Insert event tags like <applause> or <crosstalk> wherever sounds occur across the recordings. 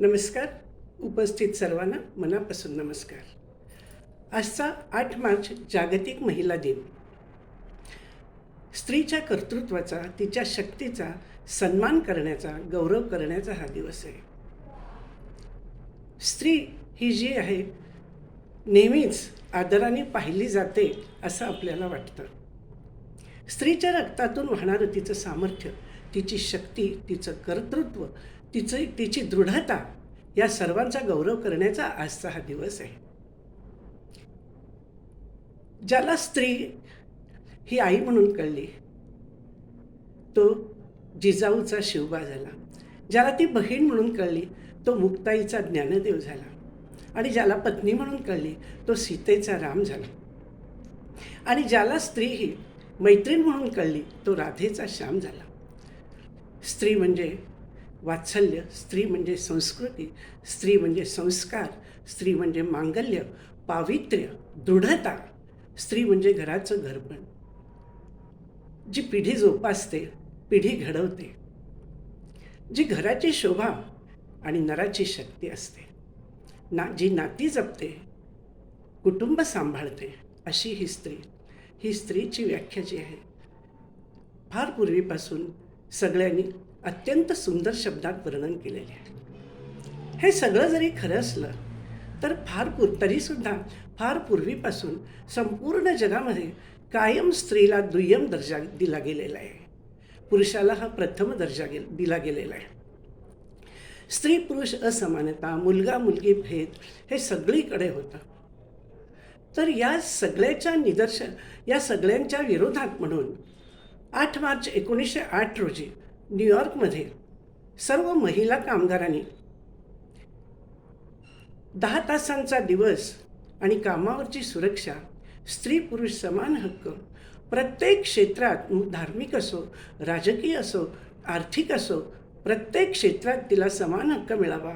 नमस्कार. उपस्थित सर्वांना मनापासून नमस्कार. आजचा आठ मार्च जागतिक महिला दिन. स्त्रीच्या कर्तृत्वाचा तिच्या शक्तीचा सन्मान करण्याचा गौरव करण्याचा हा दिवस आहे. स्त्री ही जी आहे नेहमीच आदराने पाहिली जाते असं आपल्याला वाटतं. स्त्रीच्या रक्तातून वाहणारं तिचं सामर्थ्य तिची शक्ती तिचं कर्तृत्व तिचं तिची दृढता या सर्वांचा गौरव करण्याचा आजचा हा दिवस आहे. ज्याला स्त्री ही आई म्हणून कळली तो जिजाऊचा शिवबा झाला. ज्याला ती बहीण म्हणून कळली तो मुक्ताईचा ज्ञानदेव झाला. आणि ज्याला पत्नी म्हणून कळली तो सीतेचा राम झाला. आणि ज्याला स्त्री ही मैत्रीण म्हणून कळली तो राधेचा श्याम झाला. स्त्री म्हणजे वात्सल्य स्त्री म्हणजे संस्कृती स्त्री म्हणजे संस्कार स्त्री म्हणजे मांगल्य पावित्र्य दृढता स्त्री म्हणजे घराचं घरपण. जी पिढी जोपासते पिढी घडवते जी घराची शोभा आणि नराची शक्ती असते. ना जी नाती जपते कुटुंब सांभाळते अशी ही स्त्री ही स्त्रीची व्याख्या जी आहे फार पूर्वीपासून सगळ्यांनी अत्यंत सुंदर शब्दात वर्णन केलेले आहे. हे सगळं जरी खरं असलं तर फार पूर तरीसुद्धा फार पूर्वीपासून संपूर्ण जगामध्ये कायम स्त्रीला दुय्यम दर्जा दिला गेलेला आहे. पुरुषाला हा प्रथम दर्जा गे दिला गेलेला आहे. स्त्री पुरुष असमानता मुलगा मुलगी भेद हे सगळीकडे होतं. तर या सगळ्याच्या निदर्शन या सगळ्यांच्या विरोधात म्हणून आठ मार्च एकोणीसशे आठ रोजी न्यूयॉर्कमध्ये सर्व महिला कामगारांनी दहा तासांचा दिवस आणि कामावरची सुरक्षा स्त्री पुरुष समान हक्क प्रत्येक क्षेत्रात धार्मिक असो राजकीय असो आर्थिक असो प्रत्येक क्षेत्रात तिला समान हक्क मिळावा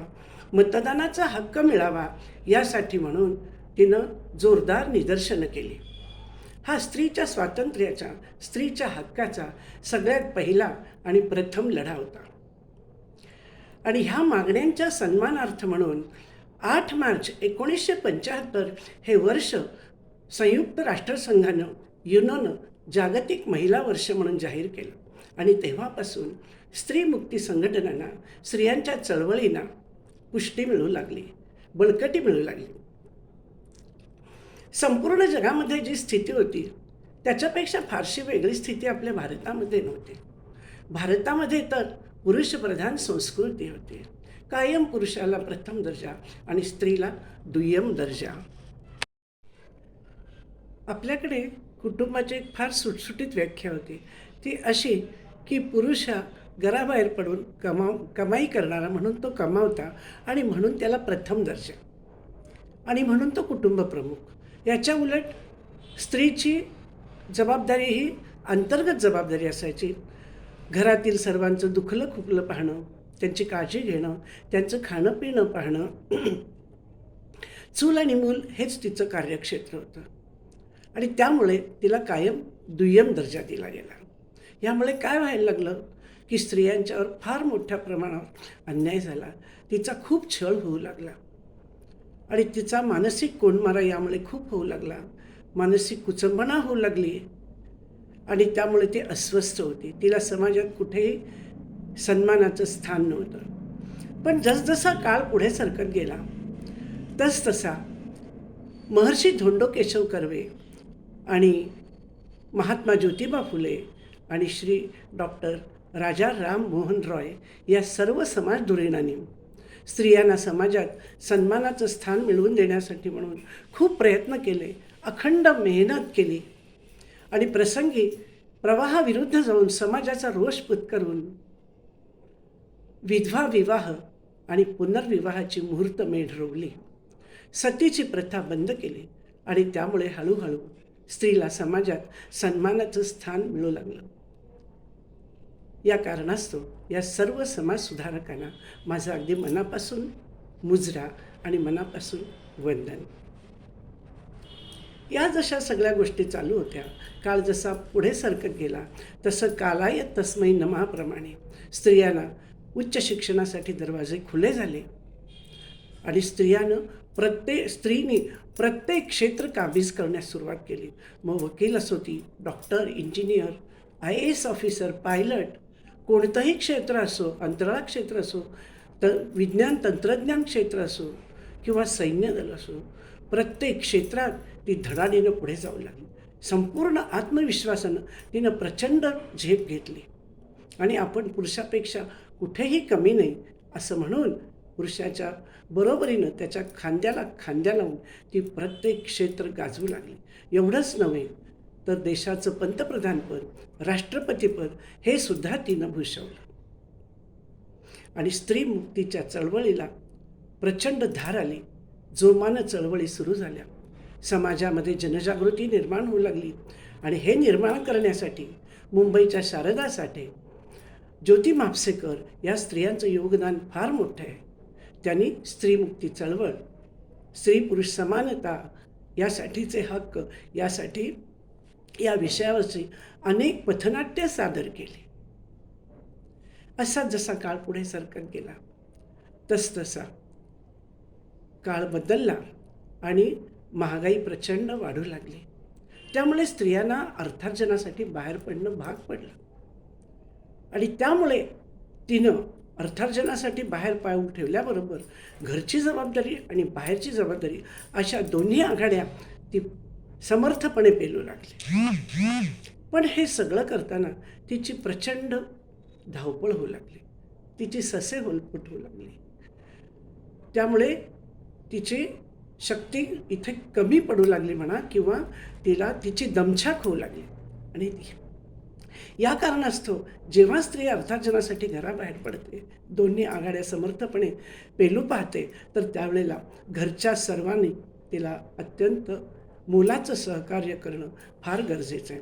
मतदानाचा हक्क मिळावा यासाठी म्हणून तिनं जोरदार निदर्शनं केली. हा स्त्रीच्या स्वातंत्र्याचा स्त्रीच्या हक्काचा सगळ्यात पहिला आणि प्रथम लढा होता. आणि ह्या मागण्यांच्या सन्मानार्थ म्हणून आठ मार्च एकोणीसशे पंच्याहत्तर हे वर्ष संयुक्त राष्ट्रसंघानं युनोनं जागतिक महिला वर्ष म्हणून जाहीर केलं. आणि तेव्हापासून स्त्री मुक्ती संघटनांना स्त्रियांच्या चळवळींना पुष्टी मिळू लागली बळकटी मिळू लागली. संपूर्ण जगामध्ये जी स्थिती होती त्याच्यापेक्षा फारशी वेगळी स्थिती आपल्या भारतामध्ये नव्हती. भारतामध्ये तर पुरुषप्रधान संस्कृती होती. कायम पुरुषाला प्रथम दर्जा आणि स्त्रीला दुय्यम दर्जा. आपल्याकडे कुटुंबाची एक फार सुटसुटीत व्याख्या होती. ती अशी की पुरुष हा घराबाहेर पडून कमाव कमाई करणारा म्हणून तो कमावता आणि म्हणून त्याला प्रथम दर्जा. आणि म्हणून तो कुटुंब प्रमुख. याच्या उलट स्त्रीची जबाबदारी ही अंतर्गत जबाबदारी असायची. घरातील सर्वांचं दुखलं खुपलं पाहणं त्यांची काळजी घेणं त्यांचं खाणं पिणं पाहणं <clears throat> चूल आणि मूल हेच तिचं कार्यक्षेत्र होतं. आणि त्यामुळे तिला कायम दुय्यम दर्जा दिला गेला. यामुळे काय व्हायला लागलं की स्त्रियांच्यावर फार मोठ्या प्रमाणावर अन्याय झाला. तिचा खूप छळ होऊ लागला. आणि तिचा मानसिक कोंडमारा यामुळे खूप होऊ लागला. मानसिक कुचंबना होऊ लागली. आणि त्यामुळे ती अस्वस्थ होती. तिला समाजात कुठेही सन्मानाचं स्थान नव्हतं. पण जसजसा काळ पुढे सरकत गेला तसतसा महर्षी धोंडो केशव कर्वे आणि महात्मा ज्योतिबा फुले आणि श्री डॉक्टर राजा राम मोहन रॉय या सर्व समाजधुरीणांनी स्त्रियांना समाजात सन्मानाचं स्थान मिळवून देण्यासाठी म्हणून खूप प्रयत्न केले अखंड मेहनत केली. आणि प्रसंगी प्रवाहाविरुद्ध जाऊन समाजाचा रोष पत्करून विधवा विवाह आणि पुनर्विवाहाची मुहूर्तमेढ रोवली. सतीची प्रथा बंद केली आणि त्यामुळे हळूहळू स्त्रीला समाजात सन्मानाचं स्थान मिळू लागलं. या कारणास्तव या सर्व समाजसुधारकांना माझं अगदी मनापासून मुजरा आणि मनापासून वंदन. या जशा सगळ्या गोष्टी चालू होत्या काळ जसा पुढे सरकत गेला तसं कालाय तस्मै नमाप्रमाणे स्त्रियांना उच्च शिक्षणासाठी दरवाजे खुले झाले आणि स्त्रियानं प्रत्येक स्त्रीने प्रत्येक क्षेत्र काबीज करण्यास सुरुवात केली. मग वकील असो ती doctor engineer I A S officer pilot कोणतंही क्षेत्र असो अंतराळ क्षेत्र असो तर विज्ञान तंत्रज्ञान क्षेत्र असो किंवा सैन्य दल असो प्रत्येक क्षेत्रात ती धडाडीनं पुढे जाऊ लागली. संपूर्ण आत्मविश्वासानं तिनं प्रचंड झेप घेतली. आणि आपण पुरुषापेक्षा कुठेही कमी नाही असं म्हणून पुरुषाच्या बरोबरीनं त्याच्या खांद्याला खांद्या लावून ती प्रत्येक क्षेत्र गाजवू लागली. एवढंच नव्हे तर देशाचं पंतप्रधानपद राष्ट्रपतीपद हे सुद्धा तिनं भूषवलं. आणि स्त्री मुक्तीच्या चळवळीला प्रचंड धार आली. जोमानं चळवळी सुरू झाल्या. समाजामध्ये जनजागृती निर्माण होऊ लागली. आणि हे निर्माण करण्यासाठी मुंबईच्या शारदा साठे ज्योती म्हापसेकर या स्त्रियांचं योगदान फार मोठं आहे. त्यांनी स्त्रीमुक्ती चळवळ स्त्री पुरुष समानता यासाठीचे हक्क यासाठी या विषयावरची अनेक पथनाट्य सादर केली. असा जसा काळ पुढे सरकत गेला तसतसा काळ बदलला आणि महागाई प्रचंड वाढू लागली. त्यामुळे स्त्रियांना अर्थार्जनासाठी बाहेर पडणं भाग पडलं. आणि त्यामुळे तिनं अर्थार्जनासाठी बाहेर पाऊल ठेवल्याबरोबर घरची जबाबदारी आणि बाहेरची जबाबदारी अशा दोन्ही आघाड्या ती समर्थपणे पेलू लागले. पण हे सगळं करताना तिची प्रचंड धावपळ होऊ लागली. तिची ससे होलपट होऊ लागली. त्यामुळे तिची शक्ती इथे कमी पडू लागली म्हणा किंवा तिला तिची दमछाक होऊ लागली. आणि या कारणास्तव जेव्हा स्त्री अर्थार्जनासाठी घराबाहेर पडते दोन्ही आघाड्या समर्थपणे पेलू पाहते तर त्यावेळेला घरच्या सर्वांनी तिला अत्यंत मुलाचं सहकार्य करणं फार गरजेचं आहे.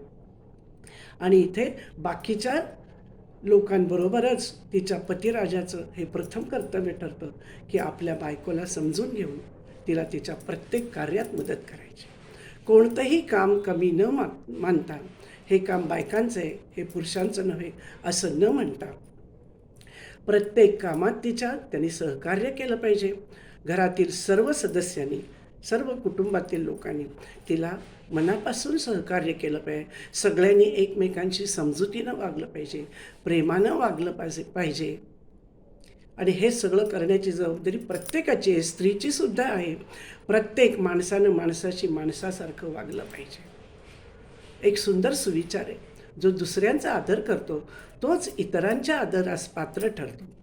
आणि इथे बाकीच्या लोकांबरोबरच तिच्या पतिराजाचं हे प्रथम कर्तव्य ठरतं की आपल्या बायकोला समजून घेऊन तिला तिच्या प्रत्येक कार्यात मदत करायची. कोणतंही काम कमी न मा मानता हे काम बायकांचं आहे हे पुरुषांचं नव्हे असं न म्हणता प्रत्येक कामात तिच्या त्यांनी सहकार्य केलं पाहिजे. घरातील सर्व सदस्यांनी सर्व कुटुंबातील लोकांनी तिला मनापासून सहकार्य केलं पाहिजे. सगळ्यांनी एकमेकांशी समजुतीनं वागलं पाहिजे प्रेमानं वागलं पाहिजे पाहिजे. आणि हे सगळं करण्याची जबाबदारी प्रत्येकाची आहे. स्त्रीची सुद्धा आहे. प्रत्येक माणसानं माणसाशी माणसासारखं वागलं पाहिजे. एक सुंदर सुविचार आहे. जो दुसऱ्यांचा आदर करतो तोच इतरांच्या आदरास पात्र ठरतो.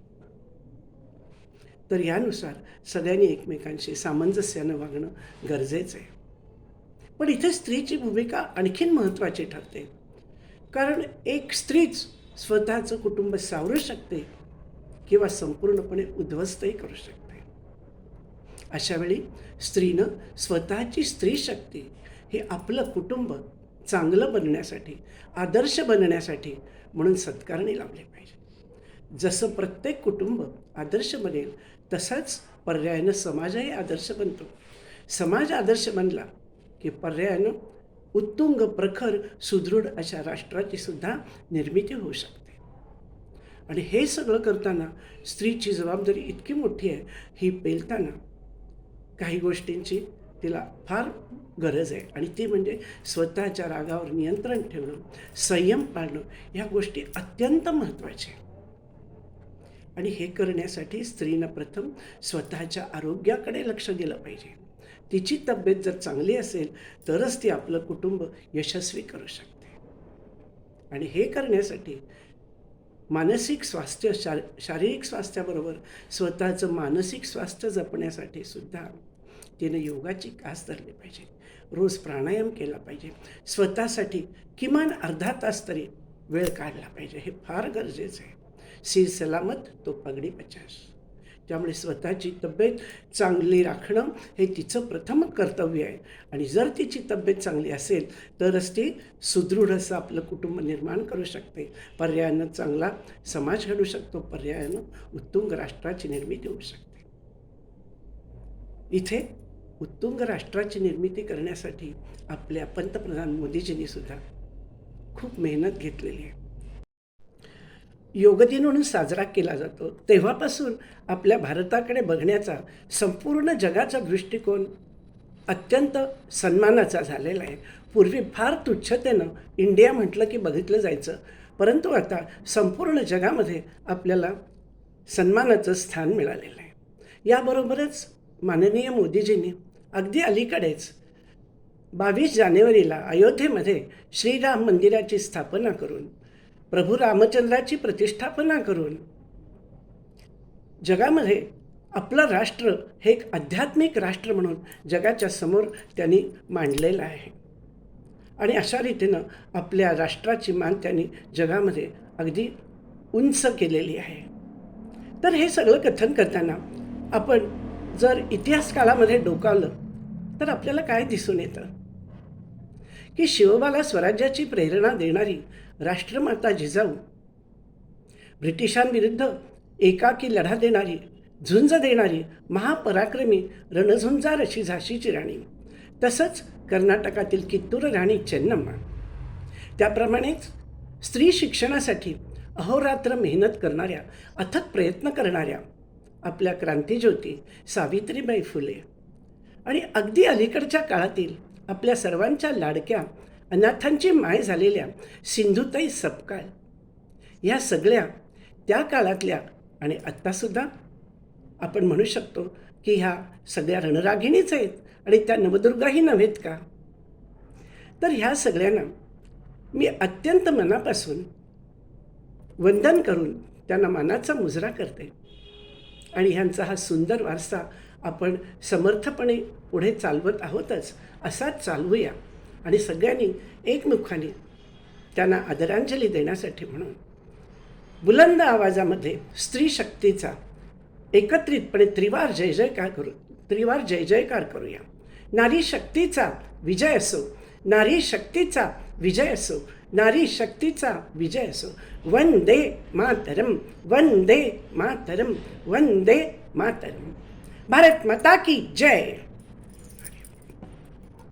तर यानुसार सगळ्यांनी एकमेकांशी सामंजस्यानं वागणं गरजेचं आहे. पण इथे स्त्रीची भूमिका आणखीन महत्त्वाची ठरते. कारण एक स्त्रीच स्वतःचं कुटुंब सावरू शकते किंवा संपूर्णपणे उद्ध्वस्तही करू शकते. अशावेळी स्त्रीनं स्वतःची स्त्री शक्ती हे आपलं कुटुंब चांगलं बनण्यासाठी आदर्श बनण्यासाठी म्हणून सत्कारणी लावले पाहिजे. जसं प्रत्येक कुटुंब आदर्श बनेल तसाच पर्यायानं समाजही आदर्श बनतो. समाज आदर्श बनला की पर्यायानं उत्तुंग प्रखर सुदृढ अशा राष्ट्राची सुद्धा निर्मिती होऊ शकते. आणि हे सगळं करताना स्त्रीची जबाबदारी इतकी मोठी आहे ही पेलताना काही गोष्टींची तिला फार गरज आहे. आणि ती म्हणजे स्वतःच्या रागावर नियंत्रण ठेवणं संयम पाळणं ह्या गोष्टी अत्यंत महत्त्वाच्या आहेत. आणि हे करण्यासाठी स्त्रीनं प्रथम स्वतःच्या आरोग्याकडे लक्ष दिलं पाहिजे. तिची तब्येत जर चांगली असेल तरच ती आपलं कुटुंब यशस्वी करू शकते. आणि हे करण्यासाठी मानसिक स्वास्थ्य शार शारीरिक स्वास्थ्याबरोबर स्वतःचं मानसिक स्वास्थ्य जपण्यासाठी सुद्धा तिने योगाची कास धरली पाहिजे. रोज प्राणायाम केला पाहिजे. स्वतःसाठी किमान अर्धा तास तरी वेळ काढला पाहिजे हे फार गरजेचं आहे. सीर सलामत तो पगडी पचास. त्यामुळे स्वतःची तब्येत चांगली राखणं हे तिचं प्रथम कर्तव्य आहे. आणि जर तिची तब्येत चांगली असेल तरच ती सुदृढ असं आपलं कुटुंब निर्माण करू शकते. पर्यायानं चांगला समाज घडू शकतो पर्यायानं उत्तुंग राष्ट्राची निर्मिती होऊ शकते. इथे उत्तुंग राष्ट्राची निर्मिती करण्यासाठी आपल्या पंतप्रधान मोदीजींनी सुद्धा खूप मेहनत घेतलेली आहे. योगदिन म्हणून साजरा केला जातो. तेव्हापासून आपल्या भारताकडे बघण्याचा संपूर्ण जगाचा दृष्टिकोन अत्यंत सन्मानाचा झालेला आहे. पूर्वी फार तुच्छतेनं इंडिया म्हटलं की बघितलं जायचं. परंतु आता संपूर्ण जगामध्ये आपल्याला सन्मानाचं स्थान मिळालेलं आहे. याबरोबरच माननीय मोदीजींनी अगदी अलीकडेच बावीस जानेवारीला अयोध्येमध्ये श्रीराम मंदिराची स्थापना करून प्रभू रामचंद्राची प्रतिष्ठापना करून. जगामध्ये आपलं राष्ट्र हे एक आध्यात्मिक राष्ट्र म्हणून जगाच्या समोर त्यांनी मांडलेलं आहे. आणि अशा रीतीनं आपल्या राष्ट्राची मान त्यांनी जगामध्ये अगदी उंच केलेली आहे. तर हे सगळं कथन करताना आपण जर इतिहास काळामध्ये डोकावलं तर आपल्याला काय दिसून येतं? की शिवबाला स्वराज्याची प्रेरणा देणारी राष्ट्रमाता जिजाऊ. ब्रिटिशांविरुद्ध एकाकी लढा देणारी झुंज देणारी महापराक्रमी रणझुंजार अशी झाशीची राणी. तसंच कर्नाटकातील कित्तूर राणी चेन्नम्मा. त्याप्रमाणेच स्त्री शिक्षणासाठी अहोरात्र मेहनत करणाऱ्या अथक प्रयत्न करणाऱ्या आपल्या क्रांतीज्योती सावित्रीबाई फुले. आणि अगदी अलीकडच्या काळातील आपल्या सर्वांच्या लाडक्या अनाथांची माय झालेल्या सिंधुताई सपकाळ. या सगळ्या त्या काळातल्या आणि आत्तासुद्धा आपण म्हणू शकतो की ह्या सगळ्या रणरागिणीच आहेत आणि त्या नवदुर्गाही नव्हेत का? तर ह्या सगळ्यांना मी अत्यंत मनापासून वंदन करून त्यांना मानाचा मुजरा करते. आणि ह्यांचा हा सुंदर वारसा आपण समर्थपणे पुढे चालवत आहोतच असाच चालवूया. आणि सगळ्यांनी एकमुखाने त्यांना आदरांजली देण्यासाठी म्हणून. बुलंद आवाजामध्ये स्त्री शक्तीचा एकत्रितपणे त्रिवार जय जयकार करू त्रिवार जय जयकार करूया. नारी शक्तीचा विजय असो नारी शक्तीचा विजय असो नारी शक्तीचा विजय असो. वंदे मातरम वंदे मातरम वंदे मातरम. भारत माता की जय।